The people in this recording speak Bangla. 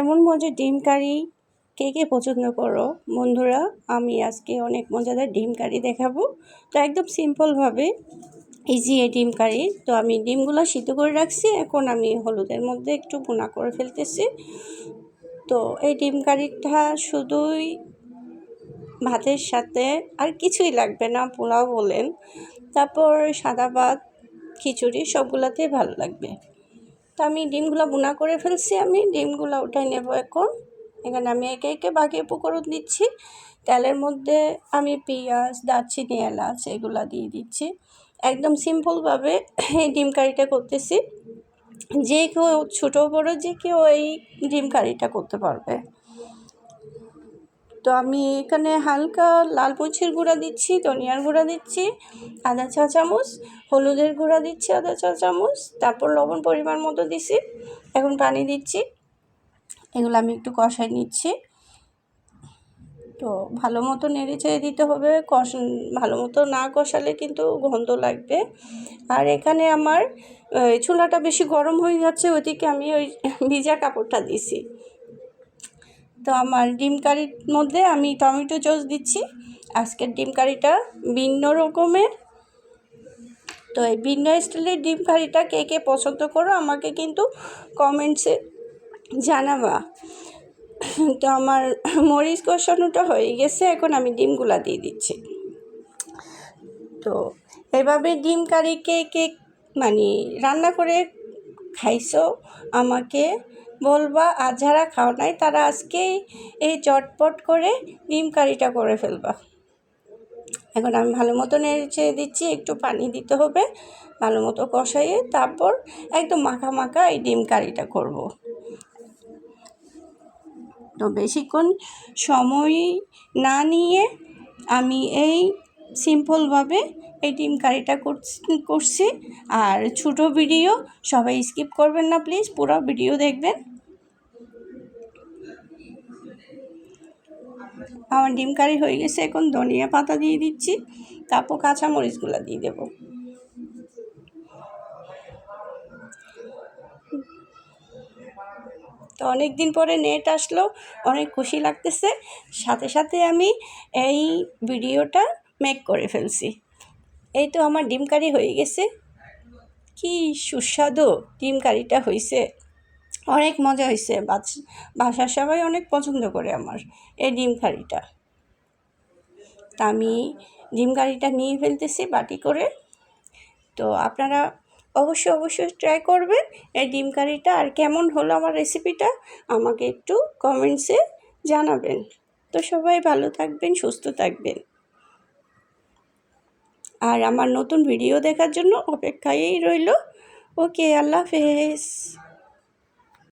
এমন মজার ডিম কারি কে কে পছন্দ করো? বন্ধুরা, আমি আজকে অনেক মজাদার ডিম কারি দেখাবো। তো একদম সিম্পলভাবে ইজি এই ডিম কারি। তো আমি ডিমগুলো সিদ্ধ করে রাখছি। এখন আমি হলুদের মধ্যে একটু বোনা করে ফেলতেছি। তো এই ডিম কারিটা শুধুই ভাতের সাথে আর কিছুই লাগবে না, পোলাও বলেন। তারপর সাদা ভাত, খিচুড়ি, সবগুলোতেই ভালো লাগবে। তো আমি ডিমগুলো বোনা করে ফেলছি আমি, ডিমগুলো উঠাই নেব এখন। এখানে আমি একে একে বাকি উপকরণ দিচ্ছি। তেলের মধ্যে আমি পেঁয়াজ, দারচিনি, এলাচ এগুলো দিয়ে দিচ্ছি। একদম সিম্পলভাবে এই ডিম কারিটা করতেছি। যে কেউ ছোটো বড়ো যে কেউ এই ডিম কারিটা করতে পারবে। তো আমি এখানে হালকা লাল মরিচের গুঁড়া দিচ্ছি, ধনিয়ার গুঁড়া দিচ্ছি আধা চা চামচ, হলুদের গুঁড়া দিচ্ছি আধা চা চামচ, তারপর লবণ পরিমাণ মতো দিছি, এখন পানি দিচ্ছি, এগুলো আমি একটু কষাই নিচ্ছি। তো ভালো মতো নেড়ে চেড়ে দিতে হবে, কষ, ভালো মতো না কষালে কিন্তু গন্ধ লাগবে। আর এখানে আমার চুলাটা বেশি গরম হয়ে যাচ্ছে ওইদিকে আমি ওই ভিজা কাপড়টা দিছি। তো আমার ডিম কারির মধ্যে আমি টমেটো জস দিচ্ছি। আজকের ডিম কারিটা ভিন্ন রকমের। তো এই ভিন্ন স্টাইলের ডিম কারিটা কে কে পছন্দ করো আমাকে কিন্তু কমেন্টসে জানাবা। তো আমার মরিচ কষানোটা হয়ে গেছে, এখন আমি ডিমগুলা দিয়ে দিচ্ছি। তো এভাবে ডিম কারি কে কে মানে রান্না করে খাইছো আমাকে বলবা, আর যারা খাও নাই, তারা আজকেই এই চটপট করে ডিম কারিটা করে ফেলবা এখন আমি ভালো মতো নেড়ে দিচ্ছি, একটু পানি দিতে হবে, ভালো মতো কষাইয়ে তারপর একদম মাখা মাখা এই ডিম কারিটা করব। তো বেশিক্ষণ সময় না নিয়ে আমি এই সিম্পলভাবে এই ডিম কারিটা করছি আর ছোটো ভিডিও, সবাই স্কিপ করবেন না প্লিজ, পুরো ভিডিও দেখবেন। আমার ডিম কারি হয়ে গেছে, এখন ধনিয়া পাতা দিয়ে দিচ্ছি, তারপর কাঁচা মরিচগুলো দিয়ে দেবো। তো অনেক দিন পরে নেট আসলো, অনেক খুশি লাগতেছে। সাথে সাথে আমি এই ভিডিওটা মেক করে ফেলছি। এই তো আমার ডিম কারি হয়ে গেছে। কি সুস্বাদু ডিম কারিটা হয়েছে অনেক মজা হয়েছে বাসার সবাই অনেক পছন্দ করে আমার এই ডিম কারিটা। তা আমি ডিম কারিটা নিয়ে ফেলতেছি বাটি করে। তো আপনারা অবশ্যই অবশ্যই ট্রাই করবেন এই ডিম কারিটা। আর কেমন হলো আমার রেসিপিটা আমাকে একটু কমেন্টসে জানাবেন। তো সবাই ভালো থাকবেন, সুস্থ থাকবেন। আর আমার নতুন ভিডিও দেখার জন্য অপেক্ষায়ই রইল। ওকে আল্লাহ হাফেজ।